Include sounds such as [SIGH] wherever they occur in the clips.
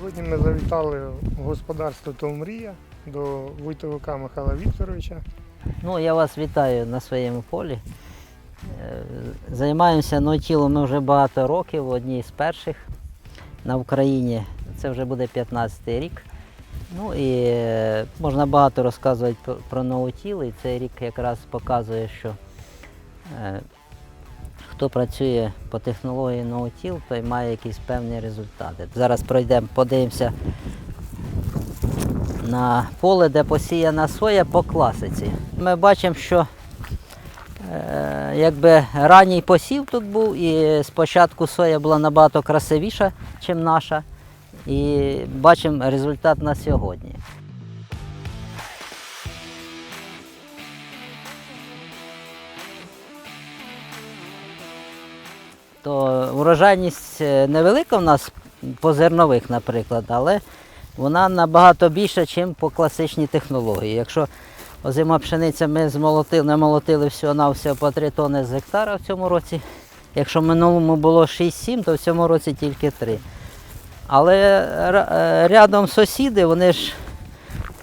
Сьогодні ми завітали в господарство Товмрія до Войтовика Михайла Вікторовича. Ну, я вас вітаю на своєму полі. Е, Займаємося ноутілом ми вже багато років, одні з перших на Україні. Це вже буде 15-й рік. Ну і е, можна багато розказувати про- про ноутіл, і цей рік якраз показує, що е, хто працює по технології ноутіл, той має якісь певні результати. Зараз пройдемо, подивимося на поле, де посіяна соя по класиці. Ми бачимо, що е, якби ранній посів тут був, і спочатку соя була набагато красивіша, ніж наша. І бачимо результат на сьогодні. То урожайність е, невелика в нас по зернових, наприклад, але вона набагато більша, ніж по класичній технології. Якщо озима пшениця ми змолотили, намолотили всього на всього по 3 тонни з гектара в цьому році. Якщо в минулому було 6-7, то в цьому році тільки 3. Але е, рядом сусіди, вони ж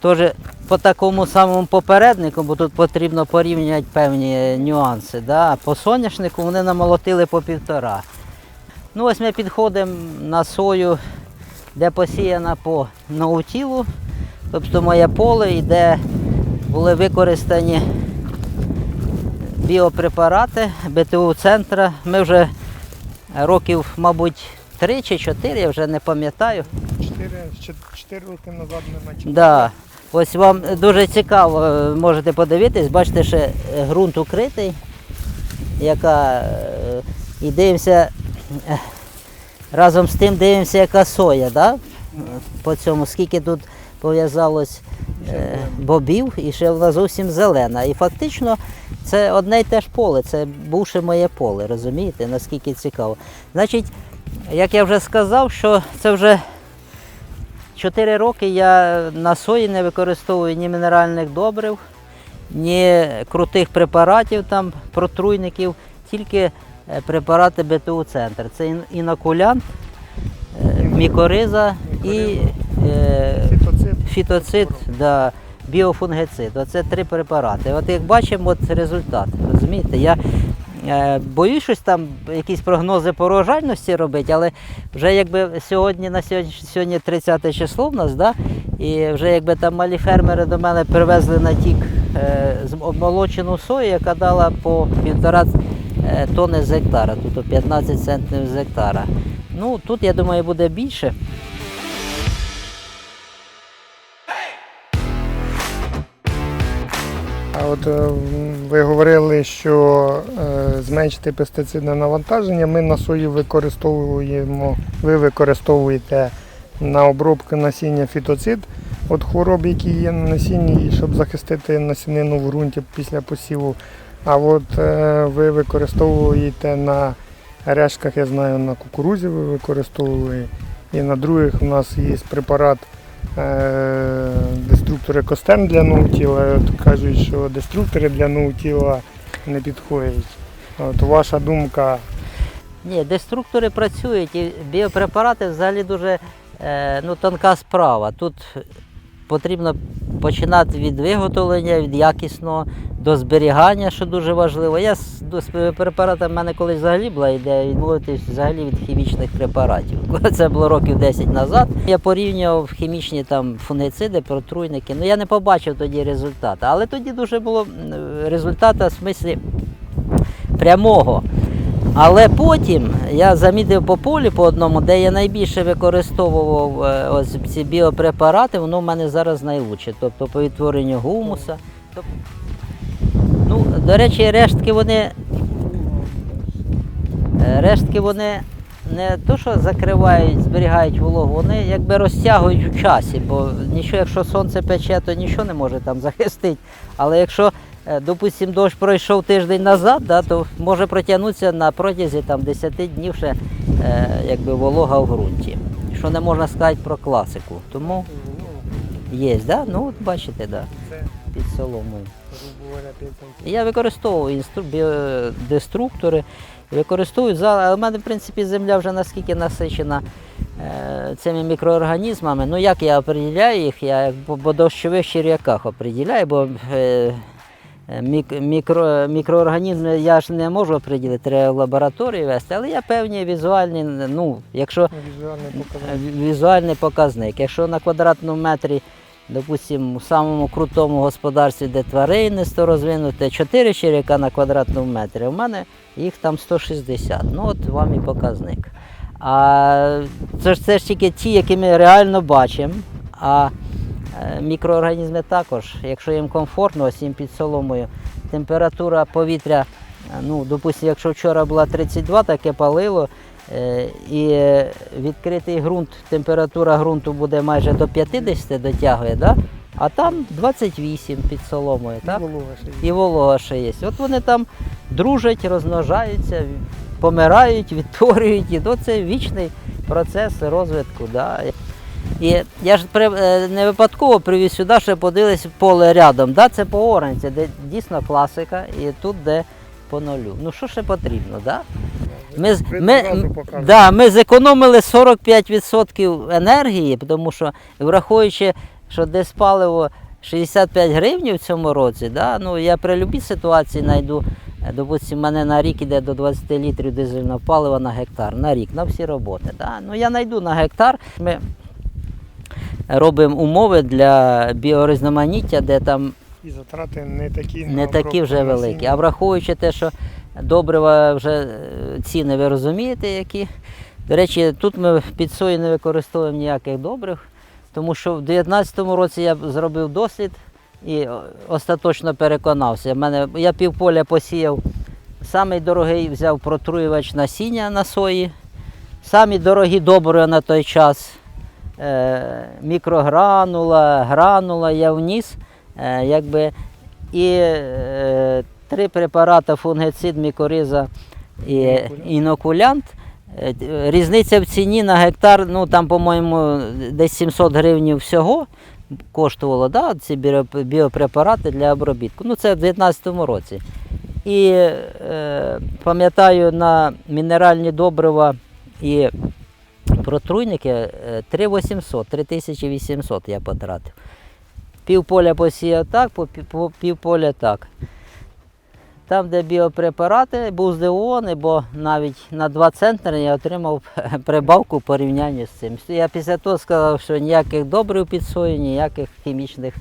теж по такому самому попереднику, бо тут потрібно порівнювати певні нюанси. Да? По соняшнику вони намолотили по півтора. Ну ось ми підходимо на сою, де посіяна по наутілу, тобто моє поле, і де були використані біопрепарати БТУ центра. Ми вже років, мабуть, три чи чотири, я вже не пам'ятаю. Чотири, роки назад ми почали. Да. Ось вам дуже цікаво, е, можете подивитись, бачите, що е, ґрунт укритий, яка е, і дивимося е, разом з тим дивимося, яка соя, да? по цьому, скільки тут пов'язалось бобів і ще вона зовсім зелена. І фактично це одне й те ж поле, це бувше моє поле, розумієте, наскільки цікаво. Значить, як я вже сказав, що це вже Чотири роки я на сої не використовую ні мінеральних добрив, ні крутих препаратів, там, протруйників, тільки е, препарати БТУ Центр. Це ін- інокулянт, е, мікориза і е, Фітоцид. да, біофунгицид. Оце три препарати. От як бачимо, от результат. Розумієте? Я боюсь щось там, якісь прогнози по урожайності робити, але вже якби сьогодні на сьогодні, сьогодні 30 число в нас, да? і вже якби там малі фермери до мене привезли на тік е, з- обмолочену сою, яка дала по півтора е, тонни з гектара, тобто 15 центнерів з гектара. Ну, тут, я думаю, буде більше. От е, ви говорили, що е, зменшити пестицидне навантаження. Ми на сої використовуємо, ви використовуєте на обробку насіння фітоцид від хвороб, які є на насінні, щоб захистити насінину в ґрунті після посіву. А от е, ви використовуєте на рештках, я знаю, на кукурузі ви використовували. І на других у нас є препарат е, костем для ноутіла. Кажуть, що деструктори для ноутіла не підходять. От ваша думка, Ні, деструктори працюють і біопрепарати взагалі дуже е, ну, тонка справа. Тут потрібно починати від виготовлення, від якісного до зберігання, що дуже важливо. Я з з в мене колись взагалі була ідея відмовитись взагалі від хімічних препаратів. Це було років 10 назад. Я порівнював хімічні там фунгициди, протруйники. Ну я не побачив тоді результату. Але тоді дуже було м, результату в смислі прямого. Але потім я замітив по полі по одному, де я найбільше використовував е, ось ці біопрепарати, воно в мене зараз найлучше. Тобто по відтворенню гумуса. Тоб- Ну, до речі, рештки вони. е, Рештки вони не то, що закривають, зберігають вологу, вони якби розтягують в часі, бо нічого, якщо сонце пече, то нічого не може там [LAUGHS] захистити. Але якщо, е, допустимо, дощ пройшов тиждень назад, да, то може протягнутися на протязі там, 10 днів ще е, якби волога в ґрунті. Що не можна сказати про класику. Тому є, да? ну от бачите, да. під соломою. Грубо говоря, 5 см. Я використовую інстру... біодеструктори, використовую за, але в мене, в принципі, земля вже наскільки насичена е, цими мікроорганізмами. Ну як я определяю їх, я по, дощових черв'яках определяю, бо е, е, мікро, мікроорганізми я ж не можу определити, треба в лабораторії вести, але я певні візуальні, ну, якщо Візуальний Е, показник. візуальний показник. Якщо на квадратному метрі, допустимо, у самому крутому господарстві, де тваринництво розвинуте, 4 черв'яка на квадратному метрі, у мене їх там 160. Ну от вам і показник. А це ж, це ж тільки ті, які ми реально бачимо. А е, мікроорганізми також, якщо їм комфортно, ось їм під соломою, температура повітря, е, ну, допустимо, якщо вчора була 32, таке палило, е, і е, відкритий ґрунт, температура ґрунту буде майже до 50 дотягує, да? а там 28 під соломою. Так? І волога ще є. От вони там дружать, розмножаються, помирають, [LAUGHS] відтворюють. І то це вічний процес розвитку. Да. І я ж е, не випадково привіз сюди, щоб подивились поле рядом. Да? Це по оранці, де дійсно класика, і тут де по нулю. Ну що ще потрібно? Да? Ми, ми, да, ми зекономили 45% енергії, тому що враховуючи, що десь паливо 65 гривень в цьому році, да, ну, я при будь-якій ситуації знайду, е, допустимо, в мене на рік іде до 20 літрів дизельного палива на гектар, на рік, на всі роботи. Да. Ну, я знайду на гектар. Ми робимо умови для біорізноманіття, де там І затрати не такі не такі вже великі. А враховуючи те, що добрива вже е, ціни, ви розумієте, які. До речі, тут ми під сою не використовуємо ніяких добрив, тому що в 2019 році я зробив дослід і остаточно переконався. Мене, я півполя посіяв, самий дорогий взяв протруювач насіння на сої, самі дорогі добрива на той час. Е, мікрогранула, гранула я вніс. Е, якби, і е, три препарати фунгицид, мікориза і Інокулянт. Різниця в ціні на гектар, ну там, по-моєму, десь 700 гривень всього коштувало да, ці біопрепарати для обробітку. Ну, це в 2019 році. І е, пам'ятаю, на мінеральні добрива і протруйники е, 3800, 3800 я потратив. Півполя посіяв так, пів- по півполя так. Там, де біопрепарати, був здивований, бо навіть на 2 центри я отримав [LAUGHS] прибавку в порівнянні з цим. Я після того сказав, що ніяких добрив під сою, ніяких хімічних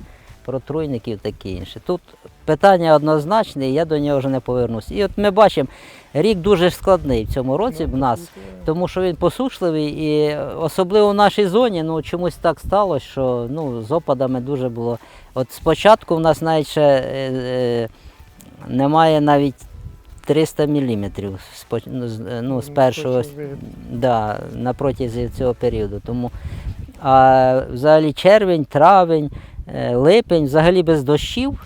протруйників таке інше. Тут питання однозначне, і я до нього вже не повернусь. І от ми бачимо, рік дуже складний в цьому році в нас. Тому що він посушливий і особливо в нашій зоні ну, чомусь так сталося, що ну, з опадами дуже було. От спочатку в нас навіть ще е, е, немає навіть 300 мм ну, з, е, ну, першого да, на протязі цього періоду. Тому, а взагалі червень, травень, липень, взагалі без дощів.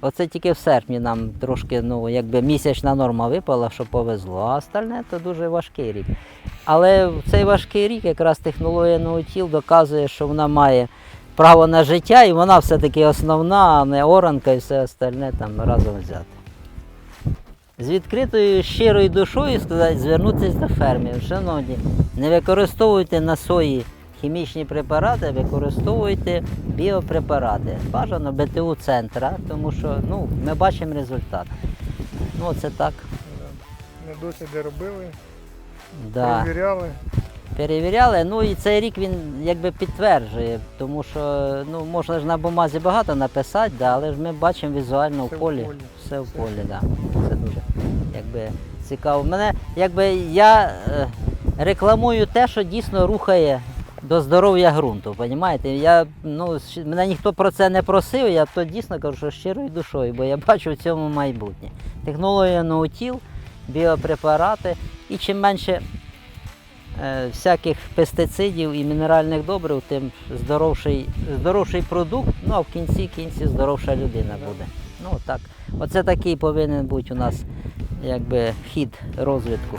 Оце тільки в серпні нам трошки, ну, якби місячна норма випала, що повезло, а остальне то дуже важкий рік. Але цей важкий рік якраз технологія ноутіл доказує, що вона має право на життя і вона все-таки основна, а не оранка і все остальне там разом взяти. З відкритою щирою душою сказати, звернутися до фермерів. Шановні, не використовуйте на сої хімічні препарати, використовуйте біопрепарати. Бажано БТУ центра, тому що ну, ми бачимо результат. Ну, це так. Не досліди робили, Да. перевіряли. Перевіряли, ну і цей рік він якби підтверджує, тому що ну, можна ж на бумазі багато написати, да, але ж ми бачимо візуально Все в в полі. полі. Все в Все. полі, да. Це дуже якби, цікаво. Мене, якби, я е, рекламую те, що дійсно рухає до здоров'я ґрунту. Понімаєте? Я, ну, мене ніхто про це не просив, я то дійсно кажу, що щирою душою, бо я бачу в цьому майбутнє. Технологія ноутіл, біопрепарати і чим менше е, всяких пестицидів і мінеральних добрив, тим здоровший, здоровший продукт, ну а в кінці кінці здоровша людина буде. Ну так. Оце такий повинен бути у нас якби хід розвитку.